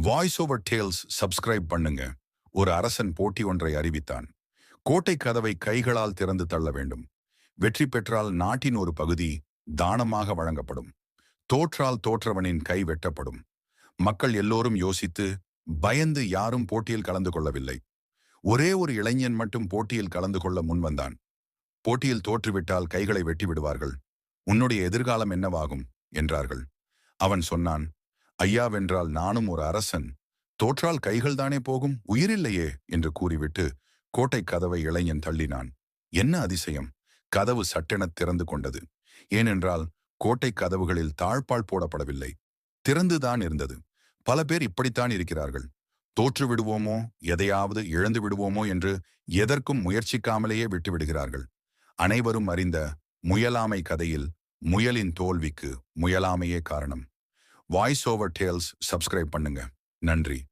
Voice over tales subscribe பண்ணுங்க. ஒரு அரசன் போட்டி ஒன்றை அறிவித்தான். கோட்டை கதவை கைகளால் திறந்து தள்ள வேண்டும். வெற்றி பெற்றால் நாட்டின் ஒரு பகுதி தானமாக வழங்கப்படும். தோற்றால் தோற்றவனின் கை வெட்டப்படும். மக்கள் எல்லோரும் யோசித்து பயந்து யாரும் போட்டியில் கலந்து கொள்ளவில்லை. ஒரே ஒரு இளைஞன் மட்டும் போட்டியில் கலந்து கொள்ள முன்வந்தான் போட்டியில் தோற்றுவிட்டால் கைகளை வெட்டி விடுவார்கள் உன்னுடைய எதிர்காலம் என்னவாகும்? என்றார்கள். அவன் சொன்னான் ஐயாவென்றால் நானும் ஒரு அரசன். தோற்றால் கைகள் தானே போகும்? உயிரில்லையே! என்று கூறிவிட்டு கோட்டை கதவை இளைஞன் தள்ளினான். என்ன அதிசயம்? கதவு சட்டெனத் திறந்து கொண்டது. ஏனென்றால் கோட்டை கதவுகளில் தாழ்பால் போடப்படவில்லை. திறந்துதான் இருந்தது. பல பேர் இப்படித்தான் இருக்கிறார்கள். தோற்று விடுவோமோ? எதையாவது இழந்து விடுவோமோ? என்று எதற்கும் முயற்சிக்காமலேயே விட்டுவிடுகிறார்கள். அனைவரும் அறிந்த முயலாமை கதையில் முயலின் தோல்விக்கு முயலாமையே காரணம். வாய்ஸ் ஓவர் டேல்ஸ் சப்ஸ்கிரைப் பண்ணுங்க. நன்றி.